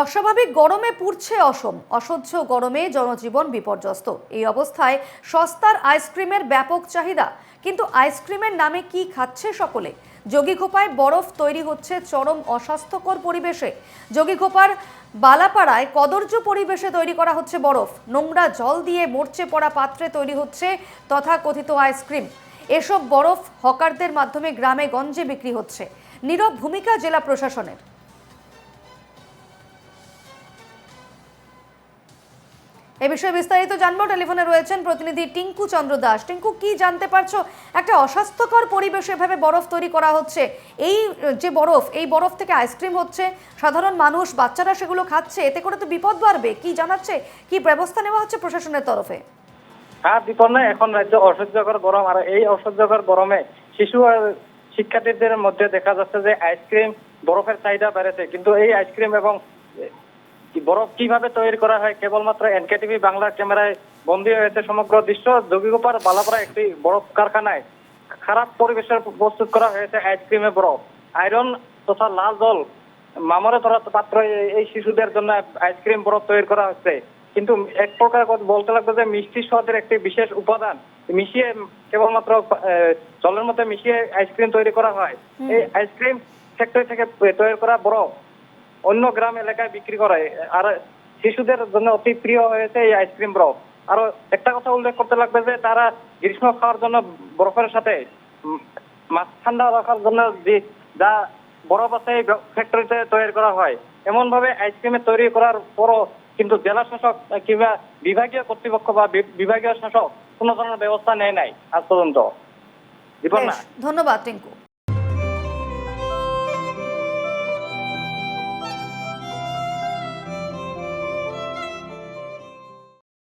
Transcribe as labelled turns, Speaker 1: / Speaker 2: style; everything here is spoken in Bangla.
Speaker 1: অস্বাভাবিক গরমে পুড়ছে অসম। অসহ্য গরমে জনজীবন বিপর্যস্ত। এই অবস্থায় সস্তার আইসক্রিমের ব্যাপক চাহিদা। কিন্তু আইসক্রিমের নামে কি খাচ্ছে সকলে? যোগীঘোপায় বরফ তৈরি হচ্ছে চরম অস্বাস্থ্যকর পরিবেশে। যোগীঘোপার বালাপাড়ায় কদর্য পরিবেশে তৈরি করা হচ্ছে বরফ। নোংরা জল দিয়ে মরচে পড়া পাত্রে তৈরি হচ্ছে তথাকথিত আইসক্রিম। এসব বরফ হকারদের মাধ্যমে গ্রামে গঞ্জে বিক্রি হচ্ছে। নীরব ভূমিকা জেলা প্রশাসনের। এ বিষয়ে বিস্তারিত জানব। টেলিফোনে রয়েছেন প্রতিনিধি টিঙ্কু চন্দ্র দাস। টিঙ্কু, কি জানতে পারছ? একটা অস্বাস্থ্যকর পরিবেশে এভাবে বরফ তৈরি করা হচ্ছে। এই, যে বরফ, এই বরফ থেকে আইসক্রিম হচ্ছে। সাধারণ মানুষ, বাচ্চারা সেগুলো খাচ্ছে। এতে করে তো বিপদ বাড়বে। কি জানাচ্ছে? কি ব্যবস্থা নেওয়া হচ্ছে প্রশাসনের তরফে?
Speaker 2: হ্যাঁ বিপন্ন এখন রাজ্য অসহ্যকর গরম আর এই অসহ্যকর গরমে শিশু আর শিক্ষার্থীদের মধ্যে দেখা যাচ্ছে যে আইসক্রিম বরফের চাহিদা বেড়েছে। কিন্তু এই আইসক্রিম এবং বরফ কীভাবে তৈরি করা হয়? কেবলমাত্র এনকেটিভি বাংলা ক্যামেরায় বন্দী হয়েছে সমগ্র দৃশ্য। যোগীগোপার বালাপাড়া একটি বরফ কারখানায় খারাপ পরিবেশের প্রস্তুত করা হয়েছে আইসক্রিমে বরফ। আয়রন তথা লাল জল মামরে ধরা পাত্র এই- শিশুদের জন্য আইসক্রিম বরফ তৈরি করা হচ্ছে। কিন্তু এক প্রকার বলতে লাগবে যে মিষ্টি স্বাদের একটি বিশেষ উপাদান মিশিয়ে কেবলমাত্র আহ, জলের মধ্যে মিশিয়ে আইসক্রিম তৈরি করা হয়। এই আইসক্রিম ফ্যাক্টরি থেকে তৈরি করা বরফ অন্য গ্রাম এলাকায় বিক্রি করে। আর শিশুদের জন্য অতি প্রিয় হয়েছে এই আইসক্রিম বরফ আরও একটা কথা উল্লেখ করতে লাগবে যে, তারা গ্রীষ্ম খাওয়ার জন্য বরফের সাথে মাছ ঠান্ডা রাখার জন্য যে, যা বরফ আছে এই ফ্যাক্টরিতে তৈরি করা হয়। এমন ভাবে আইসক্রিমে তৈরি করার পরও কিন্তু জেলা শাসক কিংবা বিভাগীয় কর্তৃপক্ষ বা বিভাগীয় শাসক কোনো ধরনের ব্যবস্থা নেয় নাই আজ পর্যন্ত।
Speaker 1: ধন্যবাদ, টিঙ্কু।